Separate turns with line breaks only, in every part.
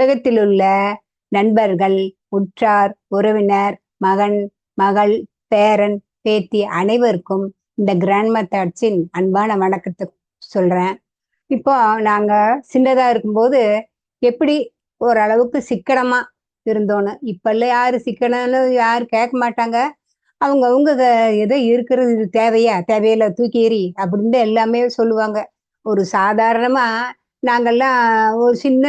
உலகத்தில் உள்ள நண்பர்கள் உற்றார் உறவினர் மகன் மகள் பேரன் பேத்தி அனைவருக்கும் இந்த கிராண்ட் மெத்தட்ஸின் அன்பான வணக்கத்தை சொல்றேன். இப்போ நாங்க சின்னதா இருக்கும்போது எப்படி ஓரளவுக்கு சிக்கனமா இருந்தோன்னு இப்பெல்லாம் யாரு சிக்கனம்னு யாரு கேட்க மாட்டாங்க. அவங்க அவங்க எதோ இருக்கிறது இது தேவையா? தேவையில்ல தூக்கி எறி அப்படின்னு எல்லாமே சொல்லுவாங்க. ஒரு சாதாரணமா நாங்கெல்லாம் ஒரு சின்ன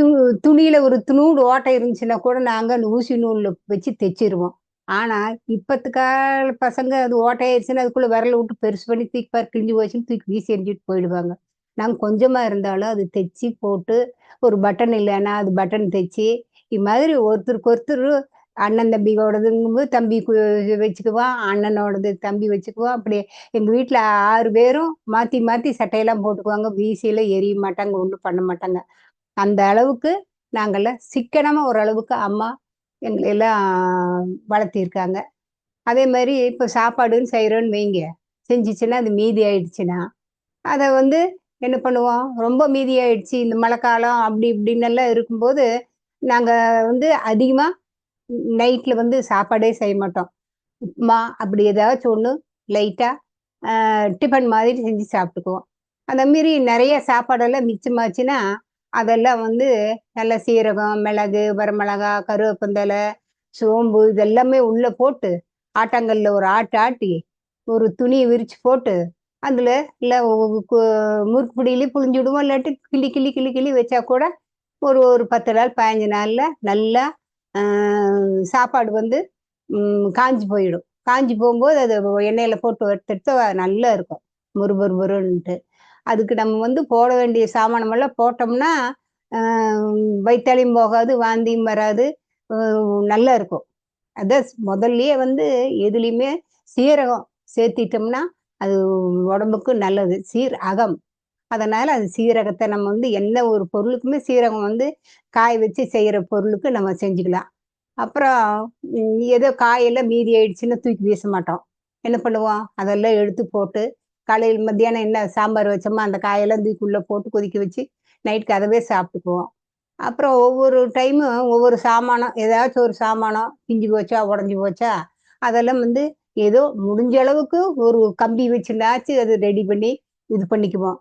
து துணியில ஒரு நூல் ஓட்டை இருந்துச்சுன்னா கூட நாங்கள் அந்த ஊசி நூலில் வச்சு தைச்சிருவோம். ஆனால் இப்பத்து கால பசங்க அது ஓட்டையாயிருச்சுன்னா அதுக்குள்ளே விரல விட்டு பெருசு பண்ணி தூக்கி பார் கிழிஞ்சு போச்சுன்னு தூக்கி வீசி எறிஞ்சிட்டு போயிடுவாங்க. நாங்கள் கொஞ்சமாக இருந்தாலும் அது தைச்சி போட்டு ஒரு பட்டன் இல்லைன்னா அது பட்டன் தைச்சி இது மாதிரி ஒருத்தருக்கு ஒருத்தர் அண்ணன் தம்பியோடதுங்கும்போது தம்பி வச்சுக்குவோம் வச்சுக்குவான் அண்ணனோடது தம்பி வச்சுக்குவான் அப்படி எங்கள் வீட்டில் ஆறு பேரும் மாற்றி மாற்றி சட்டையெல்லாம் போட்டுக்குவாங்க. வீசியில் எரிய மாட்டாங்க ஒன்றும் பண்ண மாட்டாங்க. அந்த அளவுக்கு நாங்கெல்லாம் சிக்கனமா ஓரளவுக்கு அம்மா எங்களை எல்லாம் வளர்த்திருக்காங்க. அதே மாதிரி இப்போ சாப்பாடுன்னு செய்கிறோன்னு வைங்க. செஞ்சிச்சுன்னா அது மீதி ஆயிடுச்சுன்னா. அதை வந்து என்ன பண்ணுவோம்? ரொம்ப மீதி ஆயிடுச்சு. இந்த மழைக்காலம் அப்படி இப்படின்னெல்லாம் இருக்கும்போது நாங்கள் வந்து அதிகமாக நைட்டில் வந்து சாப்பாடே செய்ய மாட்டோம். உப்புமா அப்படி ஏதாச்சும் ஒன்று லைட்டாக டிஃபன் மாதிரி செஞ்சு சாப்பிட்டுக்குவோம். அந்த மாரி நிறைய சாப்பாடெல்லாம் மிச்சமாச்சுன்னா அதெல்லாம் வந்து நல்ல சீரகம் மிளகு வரமிளகா கருவேப்பந்தலை சோம்பு இதெல்லாமே உள்ள போட்டு ஆட்டாங்கல்ல ஒரு ஆட்டு ஆட்டி ஒரு துணியை விரிச்சு போட்டு அதுல இல்லை முறுக்கு பிடியிலே புழிஞ்சு விடுவோம். இல்லாட்டி கிளி கிளி கிளி கிளி வச்சா கூட ஒரு ஒரு பத்து நாள் பதினஞ்சு நாளில் நல்லா சாப்பாடு வந்து காஞ்சி காஞ்சு போயிடும். காஞ்சு போகும்போது அது எண்ணெயில் போட்டு வறுத்தெடுத்து நல்லா இருக்கும். முறு அதுக்கு நம்ம வந்து போட வேண்டிய சாமானமெல்லாம் போட்டோம்னா வைத்தாலையும் போகாது வாந்தியும் வராது நல்லா இருக்கும். அதான் முதல்லயே வந்து எதுலேயுமே சீரகம் சேர்த்திட்டோம்னா அது உடம்புக்கு நல்லது. சீர் அகம். அதனால அது சீரகத்தை நம்ம வந்து எந்த ஒரு பொருளுக்குமே சீரகம் வந்து காய வச்சு செய்கிற பொருளுக்கு நம்ம செஞ்சுக்கலாம். அப்புறம் ஏதோ காயெல்லாம் மீதி ஆயிடுச்சுன்னா தூக்கி வீச மாட்டோம். என்ன பண்ணுவோம்? அதெல்லாம் எடுத்து போட்டு காலையில் மத்தியானம் என்ன சாம்பார் வச்சோமோ அந்த காயெல்லாம் தூக்கிக்குள்ளே போட்டு கொதிக்க வச்சு நைட்டுக்கு அதவே சாப்பிட்டுக்குவோம். அப்புறம் ஒவ்வொரு டைமும் ஒவ்வொரு சாமானம் ஏதாச்சும் ஒரு சாமானம் பிஞ்சு போச்சா உடஞ்சி போச்சா அதெல்லாம் வந்து ஏதோ முடிஞ்ச அளவுக்கு ஒரு கம்பி வச்சுனாச்சு அது ரெடி பண்ணி இது பண்ணிக்குவோம்.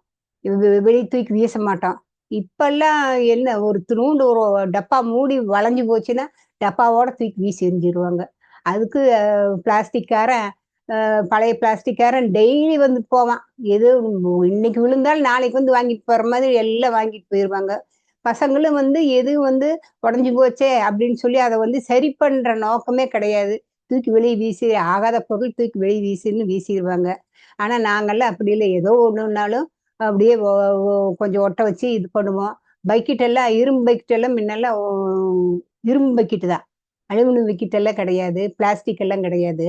வெளியே தூக்கி வீச மாட்டோம். இப்பெல்லாம் என்ன ஒரு துணூண்டு ஒரு டப்பா மூடி வளைஞ்சு போச்சுன்னா டப்பாவோட தூக்கி வீசி எறிஞ்சிருவாங்க அதுக்கு பிளாஸ்டிக்காரன் பழைய பிளாஸ்டிக்காரன் டெய்லி வந்து போவான். எது இன்னைக்கு விழுந்தாலும் நாளைக்கு வந்து வாங்கிட்டு போற மாதிரி எல்லாம் வாங்கிட்டு போயிடுவாங்க பசங்களும் வந்து எது வந்து உடஞ்சி போச்சே அப்படின்னு சொல்லி அதை வந்து சரி பண்ற நோக்கமே கிடையாது. தூக்கி வெளியே வீசி ஆகாத பொருள் தூக்கி வெளியே வீசின்னு வீசிடுவாங்க. ஆனா நாங்கெல்லாம் அப்படி இல்லை. ஏதோ ஒண்ணுனாலும் அப்படியே கொஞ்சம் ஒட்ட வச்சு இது பண்ணுவோம். பக்கெட் எல்லாம் இரும்பு பக்கெட் எல்லாம் முன்னெல்லாம் இரும்பு பக்கெட்டு தான். அலுமினியம் பக்கெட் எல்லாம் கிடையாது. பிளாஸ்டிக் எல்லாம் கிடையாது.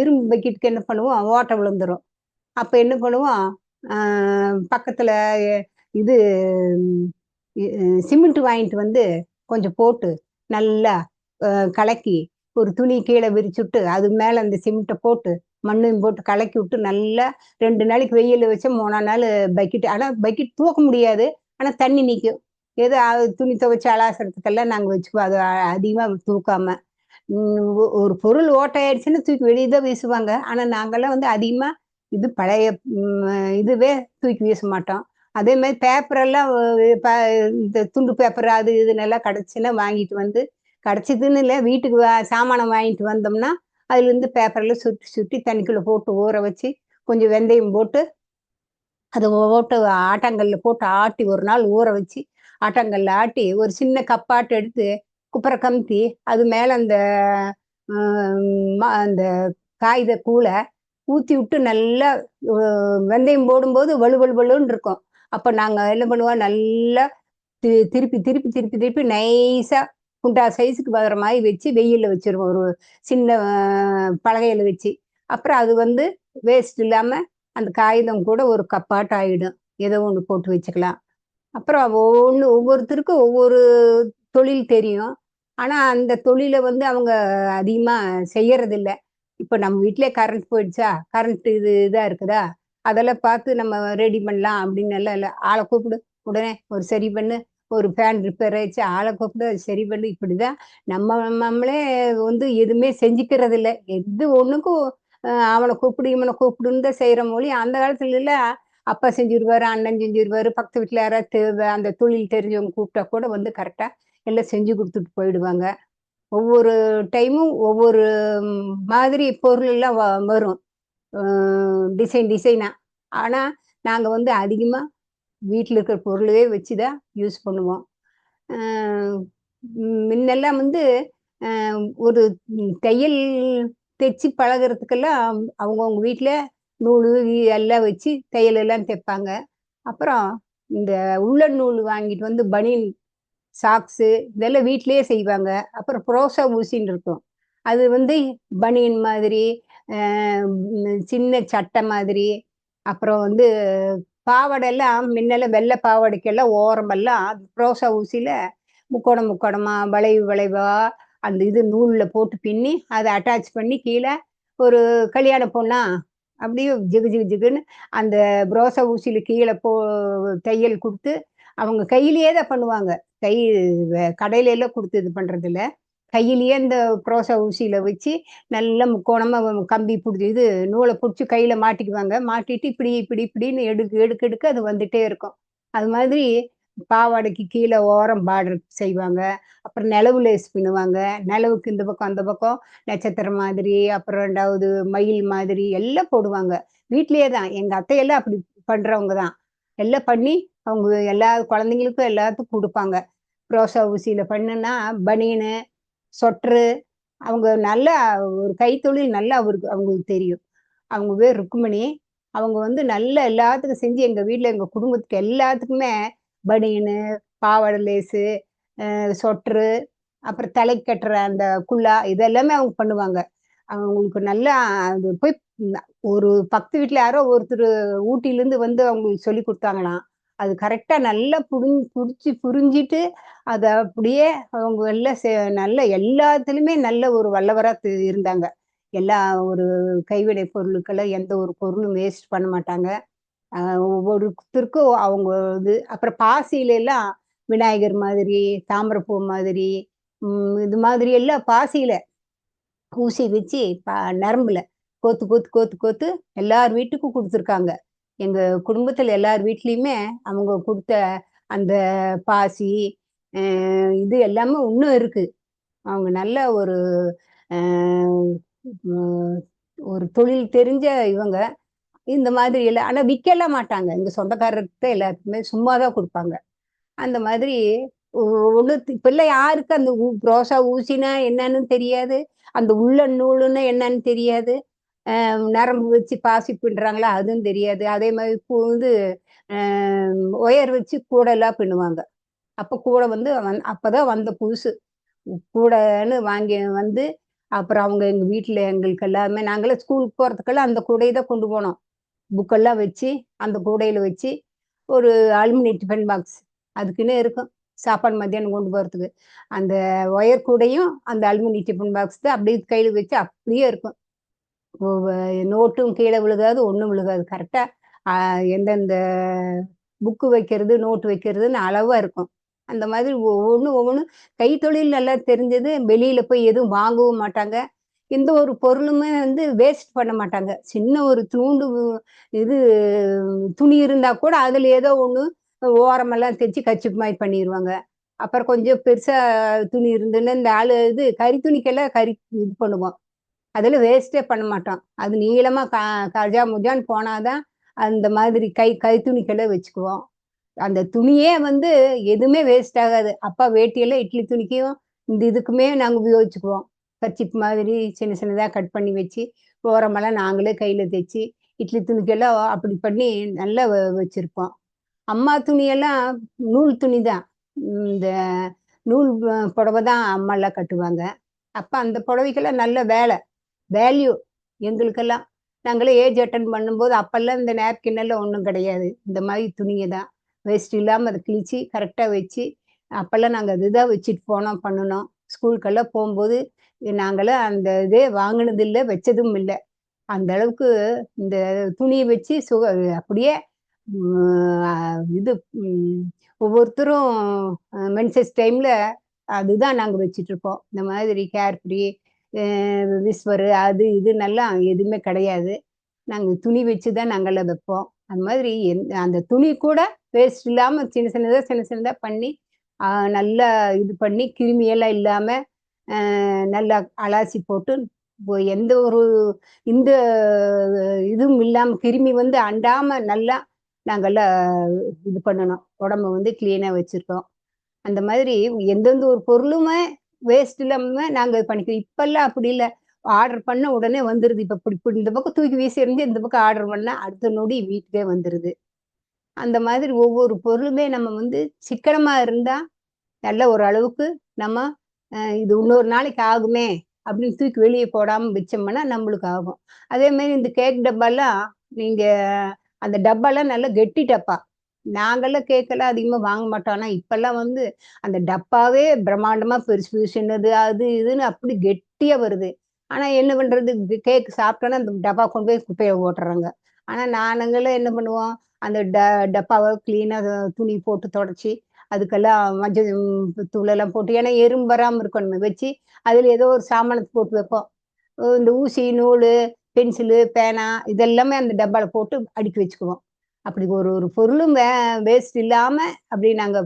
இரும்பு பக்கெட்டுக்கு என்ன பண்ணுவோம்? ஓட்டை விழுந்துரும். அப்போ என்ன பண்ணுவோம்? பக்கத்தில் இது சிமெண்ட் வாங்கிட்டு வந்து கொஞ்சம் போட்டு நல்லா கலக்கி ஒரு துணி கீழே விரிச்சுட்டு அது மேலே அந்த சிமெண்ட்டை போட்டு மண்ணையும் போட்டு கலக்கி விட்டு நல்லா ரெண்டு நாளைக்கு வெயில் வச்சு மூணா நாள் பக்கெட் ஆனால் பக்கெட் தூக்க முடியாது. ஆனால் தண்ணி நிற்கும் ஏதோ துணி துவைச்சு அலாசரத்துக்கெல்லாம் நாங்கள் வச்சுக்குவோம். அது அதிகமாக தூக்காமல் ஒரு பொருள் ஓட்டையாயிடுச்சுன்னு தூக்கி வெளியே தான் வீசுவாங்க. ஆனால் நாங்கெல்லாம் வந்து அதிகமாக இது பழைய இதுவே தூக்கி வீச மாட்டோம். அதே மாதிரி பேப்பர் எல்லாம் ப- இந்த துண்டு பேப்பர் அது இதுனெல்லாம் கிடச்சின்னா வாங்கிட்டு வந்து கிடச்சிதுன்னு இல்லை வீட்டுக்கு வா- சாமானம் வாங்கிட்டு வந்தோம்னா அதுலேருந்து பேப்பரெல்லாம் சுற்றி சுட்டி சுட்டி போட்டு ஊற வச்சு கொஞ்சம் வெந்தயம் போட்டு அதை போட்டு ஆட்டாங்கல்ல போட்டு ஆட்டி ஒரு நாள் ஊற வச்சு ஆட்டாங்கல்ல ஆட்டி ஒரு சின்ன கப்பாட்டு எடுத்து குப்புற கமுத்தி அது மேலே அந்த அந்த காகித கூளை ஊற்றி விட்டு நல்லா வெந்தயம் போடும்போது வலு வலு வலுன்னு இருக்கும். அப்போ நாங்கள் என்ன பண்ணுவோம்? நல்லா தி- திருப்பி திருப்பி திருப்பி திருப்பி நைஸாக குண்டா சைஸுக்கு வர மாதிரி வச்சு வெயிலில் வச்சிருவோம். ஒரு சின்ன பலகையில் வச்சு. அப்புறம் அது வந்து வேஸ்ட் இல்லாமல் அந்த காகிதம் கூட ஒரு கப்பாட்டு ஆகிடும் ஏதோ ஒன்று போட்டு வச்சுக்கலாம். அப்புறம் ஒவ்வொன்று ஒவ்வொருத்தருக்கும் ஒவ்வொரு தொழில் தெரியும். ஆனா அந்த தொழிலை வந்து அவங்க அதிகமா செய்யறதில்ல. இப்போ இப்ப நம்ம வீட்டிலே கரண்ட் போயிடுச்சா? கரண்ட் இது இதா இருக்குதா? அதெல்லாம் பார்த்து நம்ம ரெடி பண்ணலாம் அப்படின்னு எல்லாம் இல்லை. ஆளை கூப்பிடு. உடனே ஒரு சரி பண்ணு. ஒரு ஃபேன் ரிப்பேர் ஆயிடுச்சு. ஆளை கூப்பிட்டு அது சரி பண்ணி. இப்படிதான் நம்ம நம்மளே வந்து எதுவுமே செஞ்சுக்கிறது இல்லை எது ஒண்ணுக்கும் அவனை கூப்பிடு இவனை கூப்பிடுன்னு தான் செய்யற மொழி. அந்த காலத்துல எல்லாம் அப்பா செஞ்சிருவாரு அண்ணன் செஞ்சிருவாரு. பக்கத்து வீட்டில் யாராவது தேவை அந்த தொழில் தெரிஞ்சவங்க கூப்பிட்டா கூட வந்து கரெக்டா எல்லாம் செஞ்சு கொடுத்துட்டு போயிடுவாங்க. ஒவ்வொரு டைமும் ஒவ்வொரு மாதிரி பொருளெல்லாம் வ- வரும். டிசைன் டிசைனாக ஆனால் நாங்கள் வந்து அதிகமாக வீட்டில் இருக்கிற பொருளவே வச்சு தான் யூஸ் பண்ணுவோம். முன்னெல்லாம் வந்து ஒரு தையல் தைச்சி பழகுறதுக்கெல்லாம் அவங்கவுங்க வீட்டில் நூல் எல்லாம் வச்சு தையலெல்லாம் தைப்பாங்க. அப்புறம் இந்த உள்ள நூல் வாங்கிட்டு வந்து பனியன் சாக்ஸு இதெல்லாம் வீட்டிலேயே செய்வாங்க. அப்புறம் புரோசா ஊசின்னு இருக்கும். அது வந்து பனியன் மாதிரி சின்ன சட்டை மாதிரி அப்புறம் வந்து பாவாடை எல்லாம் முன்னெல்லாம் வெள்ளை பாவாடைக்கெல்லாம் ஓரமெல்லாம் புரோசா ஊசியில் முக்கோணம் முக்கோணமாக வளைவு வளைவா அந்த இது நூலில் போட்டு பின்னி அதை அட்டாச் பண்ணி கீழே ஒரு கல்யாண பொண்ணா அப்படியே ஜிகு ஜிகு ஜிகுன்னு அந்த புரோசா ஊசியில் கீழே போ தையல் கொடுத்து அவங்க கையிலேயே தான் பண்ணுவாங்க. கை வ- கடையில எல்லாம் கொடுத்து இது பண்றதில்ல. கையிலேயே இந்த புரோசா ஊசியில வச்சு நல்ல முக்கோணமா கம்பி பிடிச்சி இது நூலை பிடிச்சி கையில மாட்டிக்குவாங்க. மாட்டிட்டு இப்படி இப்படி இப்படின்னு எடுக்க எடுக்க எடுக்க அது வந்துட்டே இருக்கும். அது மாதிரி பாவாடைக்கு கீழே ஓரம் பார்டர் செய்வாங்க. அப்புறம் நிலவு லேஸ் பின்னுவாங்க. நிலவுக்கு இந்த பக்கம் அந்த பக்கம் நட்சத்திரம் மாதிரி அப்புறம் ரெண்டாவது மயில் மாதிரி எல்லாம் போடுவாங்க. வீட்லயே தான். எங்க அத்தையெல்லாம் அப்படி பண்றவங்க தான். எல்லாம் பண்ணி அவங்க எல்லா குழந்தைங்களுக்கும் எல்லாத்துக்கும் கொடுப்பாங்க. ரோசா ஊசியில் பண்ணுன்னா பனியனு சொட்ரு அவங்க நல்லா ஒரு கைத்தொழில் நல்லா அவருக்கு அவங்களுக்கு தெரியும். அவங்க பேர் ருக்குமணி அவங்க வந்து நல்லா எல்லாத்துக்கும் செஞ்சு எங்கள் வீட்டில் எங்கள் குடும்பத்துக்கு எல்லாத்துக்குமே பனியனு பாவாடை லேஸு அஹ் சொட்ரு அப்புறம் தலை கட்டுற அந்த குல்லா இதெல்லாமே அவங்க பண்ணுவாங்க. அவங்களுக்கு நல்லா அது போய் ஒரு பக்கத்து வீட்டில் யாரோ ஒருத்தர் ஊட்டிலேருந்து வந்து அவங்களுக்கு சொல்லி கொடுத்தாங்களாம். அது கரெக்டாக நல்லா புரிஞ்சு புடிச்சு புரிஞ்சிட்டு அதை அப்படியே அவங்க எல்லாம் செ- நல்ல எல்லாத்துலேயுமே நல்ல ஒரு வல்லவராக இருந்தாங்க. எல்லா ஒரு கைவினை பொருளுக்கெல்லாம் எந்த ஒரு பொருளும் வேஸ்ட் பண்ண மாட்டாங்க. ஒவ்வொருத்தருக்கும் அவங்க இது அப்புறம் பாசியில எல்லாம் விநாயகர் மாதிரி தாமரைப்பூ மாதிரி இது மாதிரி எல்லாம் பாசியில ஊசி வச்சு ப நரம்புல கோத்து கோத்து கோத்து கோத்து எல்லார் வீட்டுக்கும் கொடுத்துருக்காங்க. எங்க குடும்பத்துல எல்லார் வீட்லயுமே அவங்க கொடுத்த அந்த பாசி இது எல்லாமே இன்னும் இருக்கு. அவங்க நல்ல ஒரு ஒரு தொழில் தெரிஞ்ச இவங்க. இந்த மாதிரி எல்லாம் ஆனா விற்கலாம் மாட்டாங்க. எங்க சொந்தக்காரர்கிட்ட எல்லாருக்குமே சும்மா தான் கொடுப்பாங்க. அந்த மாதிரி ஒன்று இப்பெல்லாம் யாருக்கு அந்த ரோசா ஊசினா என்னன்னு தெரியாது. அந்த உள்ள நூலுன்னா என்னன்னு தெரியாது. நரம்பு வச்சு பாசி பின்னுறாங்களா அதுவும் தெரியாது. அதே மாதிரி பூ வந்து ஒயர் வச்சு கூடெல்லாம் பின்னுவாங்க. அப்போ கூட வந்து வந்- வந்த புதுசு. கூடைன்னு வாங்கி வந்து அப்புறம் அவங்க எங்கள் வீட்டில் எங்களுக்கு எல்லாமே நாங்களே ஸ்கூலுக்கு போகிறதுக்கெல்லாம் அந்த கூடையை தான் கொண்டு போனோம். புக்கெல்லாம் வச்சு அந்த கூடையில் வச்சு ஒரு அலுமினிய டிஃபன் பாக்ஸ் அதுக்குன்னே இருக்கும். சாப்பாடு மத்தியானம் கொண்டு போகிறதுக்கு அந்த ஒயர் கூடையும் அந்த அலுமினிய டிஃபன் பாக்ஸ் தான் அப்படியே கையில் வச்சு அப்படியே இருக்கும். நோட்டும் கீழே விழுகாது ஒன்றும் விழுகாது. கரெக்டா எந்தெந்த புக்கு வைக்கிறது நோட்டு வைக்கிறதுன்னு அளவா இருக்கும். அந்த மாதிரி ஒவ்வொன்றும் ஒவ்வொன்றும் கைத்தொழில் நல்லா தெரிஞ்சது வெளியில போய் எதுவும் வாங்கவும் மாட்டாங்க. எந்த ஒரு பொருளுமே வந்து வேஸ்ட் பண்ண மாட்டாங்க. சின்ன ஒரு தூண்டு இது துணி இருந்தா கூட அதுல ஏதோ ஒண்ணு ஓரமெல்லாம் தைச்சி கச்சிப்பு மாதிரி பண்ணிடுவாங்க அப்புறம் கொஞ்சம் பெருசா துணி இருந்துன்னா இந்த ஆளு இது கறி துணிக்கெல்லாம் கறி இது பண்ணுவோம் அதில் வேஸ்டே பண்ண மாட்டோம் அது நீளமாக கா கஜா முஜான்னு போனாதான் அந்த மாதிரி கை கை துணிக்கெல்லாம் வச்சுக்குவோம் அந்த துணியே வந்து எதுவுமே வேஸ்ட் ஆகாது. அப்பா வேட்டியெல்லாம் இட்லி துணிக்கும் இந்த இதுக்குமே நாங்கள் உபயோகிச்சுக்குவோம். கர்ச்சிப் மாதிரி சின்ன சின்னதாக கட் பண்ணி வச்சு ஓரமெல்லாம் நாங்களே கையில் தைச்சி இட்லி துணிக்கெல்லாம் அப்படி பண்ணி நல்லா வ- அம்மா துணியெல்லாம் நூல் துணி தான் இந்த நூல் புடவை தான் அம்மா எல்லாம் கட்டுவாங்க. அப்போ அந்த புடவைக்கெல்லாம் நல்ல வேலை. வேல்யூ எங்களுக்கெல்லாம். நாங்களே ஏஜ் அட்டன் பண்ணும்போது அப்பெல்லாம் இந்த நேப்கின் எல்லாம் ஒன்றும் கிடையாது. இந்த மாதிரி துணியை தான். வேஸ்ட் இல்லாமல் அதை கிழிச்சு கரெக்டாக வச்சு அப்பெல்லாம் நாங்கள் இதுதான் வச்சுட்டு போனோம் பண்ணினோம். ஸ்கூலுக்கெல்லாம் போகும்போது நாங்களாம் அந்த இதே வாங்கினது இல்லை வச்சதும் இல்லை. அந்த அளவுக்கு இந்த துணியை வச்சு சுக அப்படியே இது ஒவ்வொருத்தரும் மென்சஸ் டைம்ல அதுதான் நாங்கள் வச்சுட்டு இந்த மாதிரி கேர் ஃப்ரீ விஸ்வரு அது இதுன்னெல்லாம் எதுவுமே கிடையாது. நாங்கள் துணி வச்சு தான் நாங்கெல்லாம் வைப்போம். அந்த மாதிரி அந்த துணி கூட வேஸ்ட் இல்லாமல் சின்ன சின்னதாக சின்ன சின்னதாக பண்ணி நல்லா இது பண்ணி கிருமியெல்லாம் இல்லாமல் நல்லா அலாசி போட்டு எந்த ஒரு இந்த இதுவும் இல்லாமல் கிருமி வந்து அண்டாமல் நல்லா நாங்கெல்லாம் இது பண்ணணும். உடம்ப வந்து கிளீனாக வச்சுருக்கோம். அந்த மாதிரி எந்தெந்த ஒரு பொருளுமே வேஸ்ட் இல்லாம நாங்க பண்ணிக்கிறோம். இப்பெல்லாம் அப்படி இல்லை. ஆர்டர் பண்ண உடனே வந்துருது. இப்ப இப்படி இந்த பக்கம் தூக்கி வீசி எறிஞ்சு இந்த பக்கம் ஆர்டர் பண்ணா அடுத்த நொடி வீட்டுக்கே வந்துருது. அந்த மாதிரி ஒவ்வொரு பொருளுமே நம்ம வந்து சிக்கனமா இருந்தா நல்ல ஒரு அளவுக்கு நம்ம இது இன்னொரு நாளைக்கு ஆகுமே அப்படின்னு தூக்கி வெளியே போடாம வச்சோம்னா நம்மளுக்கு ஆகும். அதே மாதிரி இந்த கேக் டப்பாலாம் நீங்க அந்த டப்பாலாம் நல்லா கெட்டி டப்பா. நாங்கெல்லாம் கேக்கெல்லாம் அதிகமா வாங்க மாட்டோம். ஆனா இப்பெல்லாம் வந்து அந்த டப்பாவே பிரம்மாண்டமா பெருசு பெருசுன்னது அது இதுன்னு அப்படி கெட்டியா வருது. ஆனா என்ன பண்றது? கேக் சாப்பிட்டோன்னா அந்த டப்பா கொண்டு போய் குப்பையை ஓட்டுறாங்க. ஆனா நானுங்கெல்லாம் என்ன பண்ணுவோம்? அந்த ட டப்பாவை கிளீனா துணி போட்டு தொடச்சி அதுக்கெல்லாம் மஞ்சள் தூளெல்லாம் போட்டு ஏன்னா எறும்பு வராமல் இருக்கணுமே வச்சு அதில் ஏதோ ஒரு சாமானத்தை போட்டு வைப்போம். இந்த ஊசி நூல் பென்சிலு பேனா இதெல்லாமே அந்த டப்பாவில் போட்டு அடுக்கி வச்சுக்குவோம். அப்படி ஒரு ஒரு பொருளும் வே வேஸ்ட் இல்லாம அப்படி நாங்க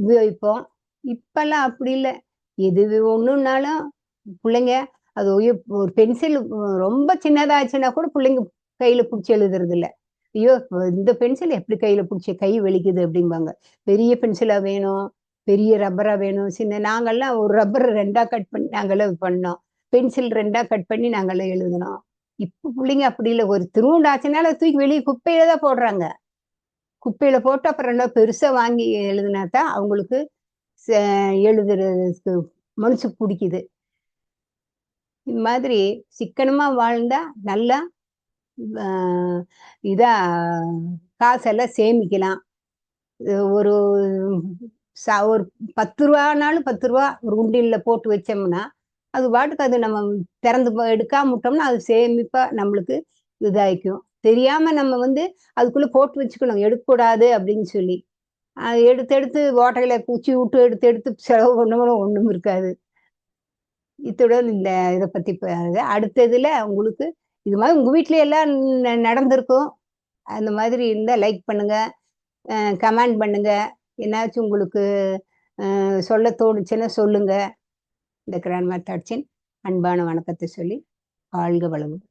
உபயோகிப்போம். இப்பெல்லாம் அப்படி இல்லை. எது ஒண்ணுனாலும் பிள்ளைங்க அது ஒரு பென்சில் ரொம்ப சின்னதாச்சுன்னா கூட பிள்ளைங்க கையில பிடிச்சி எழுதுறது இல்லை. ஐயோ இந்த பென்சில் எப்படி கையில பிடிச்சி கை வலிக்குது அப்படிம்பாங்க. பெரிய பென்சிலா வேணும் பெரிய ரப்பரா வேணும். சின்ன நாங்கள்லாம் ஒரு ரப்பர் ரெண்டா கட் பண்ணி நாங்களே பண்ணோம். பென்சில் ரெண்டா கட் பண்ணி நாங்களாம் எழுதினோம். இப்ப பிள்ளைங்க அப்படி இல்லை. ஒரு திருவுண்டாச்சுனால தூக்கி வெளியே குப்பையில தான் போடுறாங்க. குப்பையில போட்டு அப்புறம் நல்லா பெருசா வாங்கி எழுதுனா தான் அவங்களுக்கு ச- எழுதுறதுக்கு மனசு பிடிக்குது. இந்த மாதிரி சிக்கனமா வாழ்ந்தா நல்லா இதா காசெல்லாம் சேமிக்கலாம். ஒரு ச- ஒரு பத்து ரூபானாலும் பத்து ரூபா ஒரு உண்டியல்ல போட்டு வச்சோம்னா அது பாட்டுக்கு அது நம்ம திறந்து போ- எடுக்காம விட்டோம்னா அது சேமிப்பா நம்மளுக்கு இதாயிக்கும். தெரியாம நம்ம வந்து அதுக்குள்ள போட்டு வச்சுக்கணும். எடுக்கக்கூடாது அப்படின்னு சொல்லி. அது எடுத்து எடுத்து ஓட்டையில குச்சி விட்டு எடுத்து எடுத்து செலவு பண்ணணும் ஒன்றும் இருக்காது. இத்துடன் இந்த இதை பத்தி அடுத்ததுல உங்களுக்கு இது மாதிரி உங்க வீட்டுல எல்லாம் ந- நடந்திருக்கும். அந்த மாதிரி இருந்தா லைக் பண்ணுங்க. கமெண்ட் பண்ணுங்க. என்னாச்சும் உங்களுக்கு? சொல்ல தோணுச்சுன்னா சொல்லுங்க. இந்த கிராண்ட்மா மேத்தாட்சின் அன்பான வணக்கத்தை சொல்லி வாழ்க வளமுடன்.